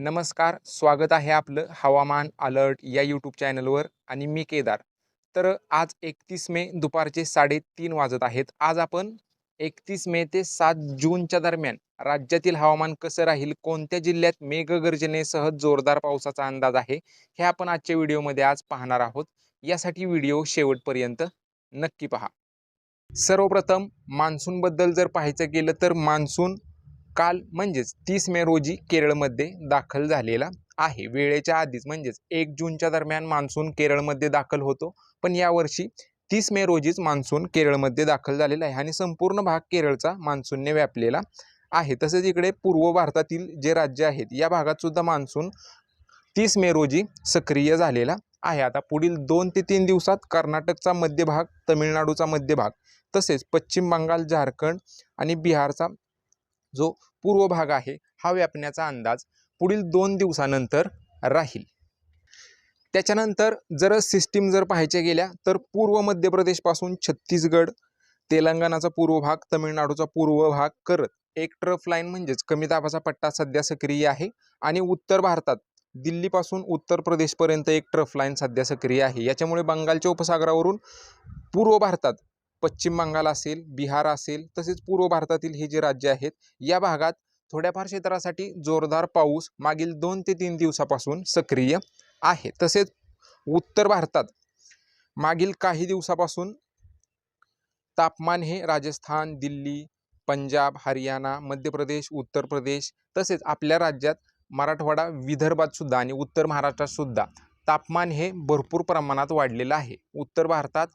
नमस्कार स्वागत आहे आपलं हवामान अलर्ट या यूट्यूब चॅनलवर आणि मी केदार. तर आज एकतीस मे दुपारचे साडेतीन वाजत आहेत. आज आपण एकतीस मे ते सात जूनच्या दरम्यान राज्यातील हवामान कसं राहील कोणत्या जिल्ह्यात मेघगर्जनेसह जोरदार पावसाचा अंदाज आहे हे आपण आजच्या व्हिडिओमध्ये आज पाहणार आहोत. यासाठी व्हिडिओ शेवटपर्यंत नक्की पहा. सर्वप्रथम मान्सूनबद्दल जर पाहायचं गेलं तर मान्सून काल म्हणजेच तीस मे रोजी केरळमध्ये दाखल झालेला आहे. वेळेच्या आधीच म्हणजेच एक जूनच्या दरम्यान मान्सून केरळमध्ये दाखल होतो. पण यावर्षी तीस मे रोजीच मान्सून केरळमध्ये दाखल झालेला आहे आणि संपूर्ण भाग केरळचा मान्सूनने व्यापलेला आहे. तसेच इकडे पूर्व भारतातील जे राज्य आहेत या भागात सुद्धा मान्सून तीस मे रोजी सक्रिय झालेला आहे. आता पुढील दोन ते तीन दिवसात कर्नाटकचा मध्यभाग तमिळनाडूचा मध्यभाग तसेच पश्चिम बंगाल झारखंड आणि बिहारचा जो पूर्व भाग आहे. हा व्यापण्याचा अंदाज पुढील दोन दिवसानंतर राहील. त्याच्यानंतर जर सिस्टीम जर पाहायच्या गेल्या तर पूर्व मध्य प्रदेशपासून छत्तीसगड तेलंगणाचा पूर्व भाग तमिळनाडूचा पूर्व भाग करत एक ट्रफ लाईन म्हणजेच कमी दाबाचा पट्टा सध्या सक्रिय आहे आणि उत्तर भारतात दिल्लीपासून उत्तर प्रदेशपर्यंत एक ट्रफ लाईन सध्या सक्रिय आहे. याच्यामुळे बंगालच्या उपसागरावरून पूर्व भारतात पश्चिम बंगाल असेल बिहार असेल तसेच पूर्व भारतातील हे जे राज्य आहेत या भागात थोड्याफार क्षेत्रासाठी जोरदार पाऊस मागील दोन ते तीन दिवसापासून सक्रिय आहे. तसेच उत्तर भारतात मागील काही दिवसापासून तापमान हे राजस्थान दिल्ली पंजाब हरियाणा मध्य प्रदेश उत्तर प्रदेश तसेच आपल्या राज्यात मराठवाडा विदर्भात सुद्धा आणि उत्तर महाराष्ट्रात सुद्धा तापमान हे भरपूर प्रमाणात वाढलेलं आहे. उत्तर भारतात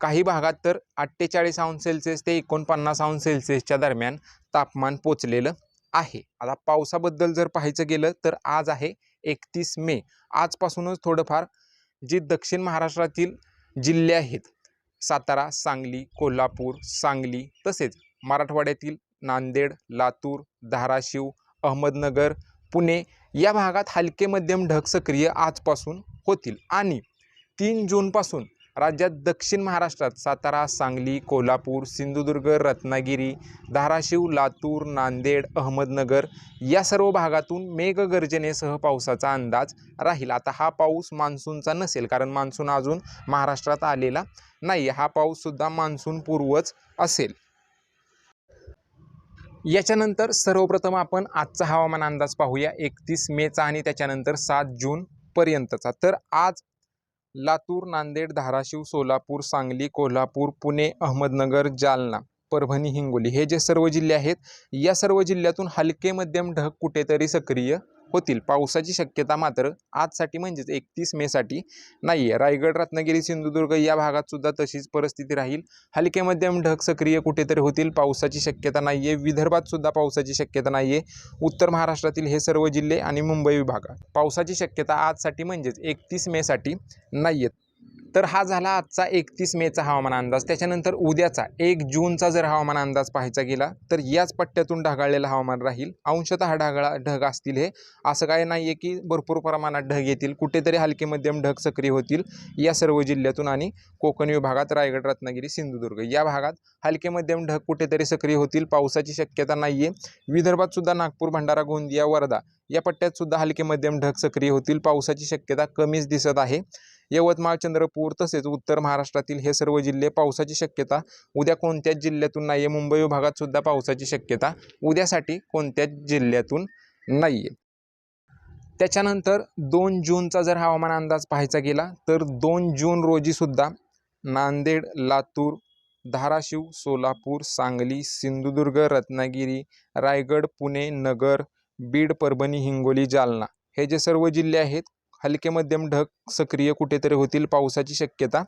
काही भागात तर अठ्ठेचाळीस अंश सेल्सिअस ते एकोणपन्नास अंश सेल्सिअसच्या दरम्यान तापमान पोचलेलं आहे. आता पावसाबद्दल जर पाहायचं गेलं तर आज आहे एकतीस मे. आजपासूनच थोडंफार जी दक्षिण महाराष्ट्रातील जिल्हे आहेत सातारा सांगली कोल्हापूर सांगली तसेच मराठवाड्यातील नांदेड लातूर धाराशिव अहमदनगर पुणे या भागात हलके मध्यम ढग सक्रिय आजपासून होतील. आणि तीन जूनपासून राज्यात दक्षिण महाराष्ट्रात सातारा सांगली कोल्हापूर सिंधुदुर्ग रत्नागिरी धाराशिव लातूर नांदेड अहमदनगर या सर्व भागातून मेघगर्जनेसह पावसाचा अंदाज राहील. आता हा पाऊस मान्सूनचा नसेल कारण मान्सून अजून महाराष्ट्रात आलेला नाही. हा पाऊससुद्धा मान्सून पूर्वच असेल. याच्यानंतर सर्वप्रथम आपण आजचा हवामान अंदाज पाहूया. एकतीस मेचा आणि त्याच्यानंतर सात जूनपर्यंतचा तर आज लातूर नांदेड धाराशिव सोलापूर सांगली कोल्हापूर पुणे अहमदनगर जालना परभणी हिंगोली हे जे सर्व जिल्हे आहेत या सर्व जिल्ह्यातून हलके मध्यम ढग कुठेतरी सक्रिय होतील. पावसाची शक्यता मात्र आजसाठी म्हणजेच एकतीस मेसाठी नाही आहे रायगड रत्नागिरी सिंधुदुर्ग या भागात सुद्धा तशीच परिस्थिती राहील. हलके मध्यम ढग सक्रिय कुठेतरी होतील. पावसाची शक्यता नाही आहे विदर्भात सुद्धा पावसाची शक्यता नाही आहे उत्तर महाराष्ट्रातील हे सर्व जिल्हे आणि मुंबई विभागात. पावसाची शक्यता आजसाठी म्हणजेच एकतीस मेसाठी नाही आहेत तर हा झाला आजचा एकतीस मेचा हवामान अंदाज. त्याच्यानंतर उद्याचा एक जूनचा जर हवामान अंदाज पाहायचा गेला तर याच पट्ट्यातून ढगाळलेलं हवामान राहील. अंशतः ढगाळा ढग असतील हे. असं काय नाही आहे की भरपूर प्रमाणात ढग येतील. कुठेतरी हलके मध्यम ढग सक्रिय होतील या सर्व जिल्ह्यातून आणि कोकण विभागात रायगड रत्नागिरी सिंधुदुर्ग या भागात हलके मध्यम ढग कुठेतरी सक्रिय होतील. पावसाची शक्यता नाही आहे विदर्भात सुद्धा नागपूर भंडारा गोंदिया वर्धा या पट्ट्यात सुद्धा हलके मध्यम ढग सक्रिय होतील. पावसाची शक्यता कमीच दिसत आहे. यवतमाळ चंद्रपूर तसेच उत्तर महाराष्ट्रातील हे सर्व जिल्हे पावसाची शक्यता. उद्या कोणत्याच जिल्ह्यातून नाही आहे मुंबई विभागात सुद्धा पावसाची शक्यता. उद्यासाठी कोणत्याच जिल्ह्यातून नाही आहे त्याच्यानंतर दोन जूनचा जर हवामान अंदाज पाहायचा गेला तर दोन जून रोजीसुद्धा नांदेड लातूर धाराशिव सोलापूर सांगली सिंधुदुर्ग रत्नागिरी रायगड पुणे नगर बीड परभणी हिंगोली जालना हे जे सर्व जिल्हे आहेत हलके मध्यम ढग सक्रिय कुठेतरी होतील पावसाची शक्यता.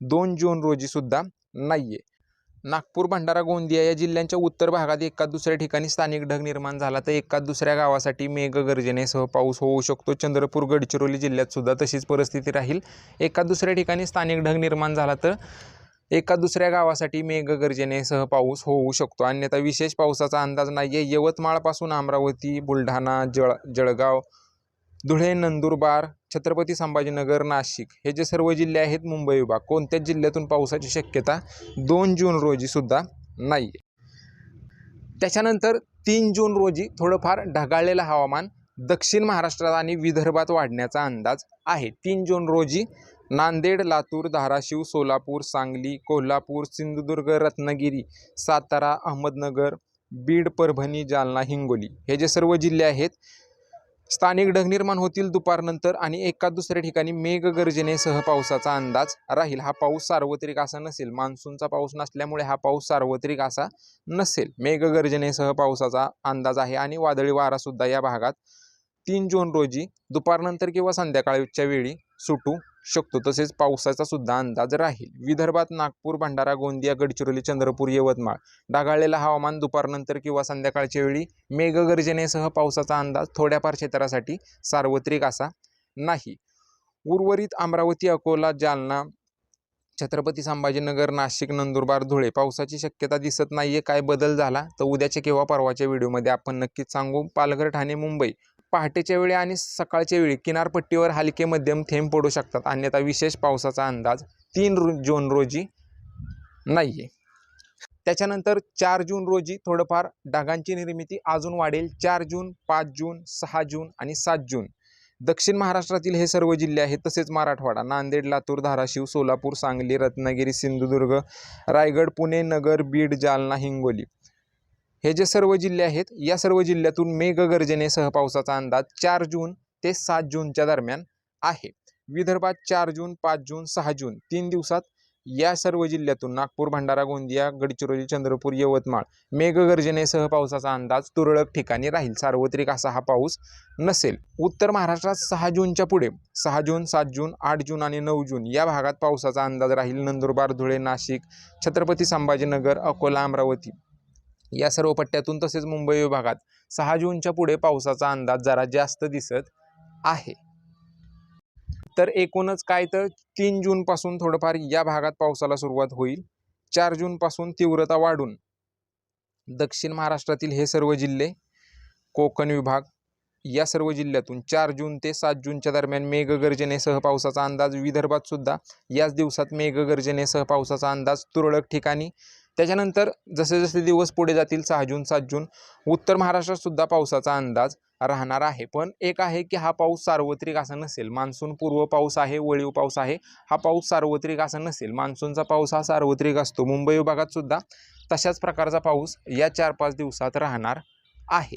दोन जून रोजीसुद्धा नाही आहे नागपूर भंडारा गोंदिया या जिल्ह्यांच्या उत्तर भागात एका दुसऱ्या ठिकाणी स्थानिक ढग निर्माण झाला तर एका दुसऱ्या गावासाठी मेघगर्जनेसह पाऊस होऊ शकतो. चंद्रपूर गडचिरोली जिल्ह्यात सुद्धा तशीच परिस्थिती राहील. एका दुसऱ्या ठिकाणी स्थानिक ढग निर्माण झाला तर एका दुसऱ्या गावासाठी मेघगर्जनेसह पाऊस होऊ शकतो. अन्यथा विशेष पावसाचा अंदाज नाही आहे यवतमाळपासून अमरावती बुलढाणा जळ जळगाव धुळे नंदुरबार छत्रपती संभाजीनगर नाशिक. हे जे सर्व जिल्हे आहेत मुंबई विभाग कोणत्याच जिल्ह्यातून पावसाची शक्यता दोन जून रोजीसुद्धा नाही आहे त्याच्यानंतर तीन जून रोजी थोडंफार ढगाळलेलं हवामान दक्षिण महाराष्ट्रात आणि विदर्भात वाढण्याचा अंदाज आहे. तीन जून रोजी नांदेड लातूर धाराशिव सोलापूर सांगली कोल्हापूर सिंधुदुर्ग रत्नागिरी सातारा अहमदनगर बीड परभणी जालना हिंगोली हे जे सर्व जिल्हे आहेत स्थानिक ढग निर्माण होतील दुपारनंतर आणि एका दुसऱ्या ठिकाणी मेघगर्जनेसह पावसाचा अंदाज राहील. हा पाऊस सार्वत्रिक असा नसेल. मान्सूनचा पाऊस नसल्यामुळे हा पाऊस सार्वत्रिक असा नसेल. मेघगर्जनेसह पावसाचा अंदाज आहे आणि वादळी वारासुद्धा या भागात तीन जून रोजी दुपारनंतर किंवा संध्याकाळच्या वेळी सुटू शकतो. तसेच पावसाचा सुद्धा अंदाज राहील. विदर्भात नागपूर भंडारा गोंदिया गडचिरोली चंद्रपूर यवतमाळ ढगाळलेलं हवामान दुपारनंतर किंवा संध्याकाळच्या वेळी मेघगर्जनेसह पावसाचा अंदाज थोड्याफार क्षेत्रासाठी सार्वत्रिक असा नाही. उर्वरित अमरावती अकोला जालना छत्रपती संभाजीनगर नाशिक नंदुरबार धुळे पावसाची शक्यता दिसत नाहीये. काय बदल झाला? तर उद्याच्या किंवा परवाच्या व्हिडिओमध्ये आपण नक्कीच सांगू. पालघर ठाणे मुंबई पहाटेच्या वेळी आणि सकाळच्या वेळी किनारपट्टीवर हलके मध्यम थेंब पडू शकतात. अन्यथा विशेष पावसाचा अंदाज तीन रो जून रोजी नाही आहे त्याच्यानंतर चार जून रोजी थोडंफार ढगांची निर्मिती अजून वाढेल. चार जून पाच जून सहा जून आणि सात जून. दक्षिण महाराष्ट्रातील हे सर्व जिल्हे आहेत तसेच मराठवाडा नांदेड लातूर धाराशिव सोलापूर सांगली रत्नागिरी सिंधुदुर्ग रायगड पुणे नगर बीड जालना हिंगोली. हे जे सर्व जिल्हे आहेत या सर्व जिल्ह्यातून मेघगर्जनेसह पावसाचा अंदाज चार जून ते सात जूनच्या दरम्यान आहे. विदर्भात चार जून पाच जून सहा जून तीन दिवसात या सर्व जिल्ह्यातून नागपूर भंडारा गोंदिया गडचिरोली चंद्रपूर यवतमाळ मेघगर्जनेसह पावसाचा अंदाज तुरळक ठिकाणी राहील. सार्वत्रिक असा हा पाऊस नसेल. उत्तर महाराष्ट्रात सहा जूनच्या पुढे सहा जून सात जून आठ जून आणि नऊ जून या भागात पावसाचा अंदाज राहील. नंदुरबार धुळे नाशिक छत्रपती संभाजीनगर अकोला अमरावती. या सर्व पट्ट्यातून तसेच मुंबई विभागात सहा जूनच्या पुढे पावसाचा अंदाज जरा जास्त दिसत आहे. तर एकूणच काय तर तीन जूनपासून थोडंफार या भागात पावसाला सुरुवात होईल. चार जूनपासून तीव्रता वाढून दक्षिण महाराष्ट्रातील हे सर्व जिल्हे कोकण विभाग या सर्व जिल्ह्यातून चार जून ते सात जूनच्या दरम्यान मेघगर्जनेसह पावसाचा अंदाज विदर्भात सुद्धा याच दिवसात मेघगर्जनेसह पावसाचा अंदाज तुरळक ठिकाणी त्याच्यानंतर जसे जसे दिवस पुढे जातील सहा जून सात जून उत्तर महाराष्ट्रातसुद्धा पावसाचा अंदाज राहणार आहे. पण एक आहे की हा पाऊस सार्वत्रिक असा नसेल. मान्सून पूर्व पाऊस आहे वळीव पाऊस आहे. हा पाऊस सार्वत्रिक असा नसेल. मान्सूनचा पाऊस हा सार्वत्रिक असतो. मुंबई विभागातसुद्धा तशाच प्रकारचा पाऊस या चार पाच दिवसात राहणार आहे.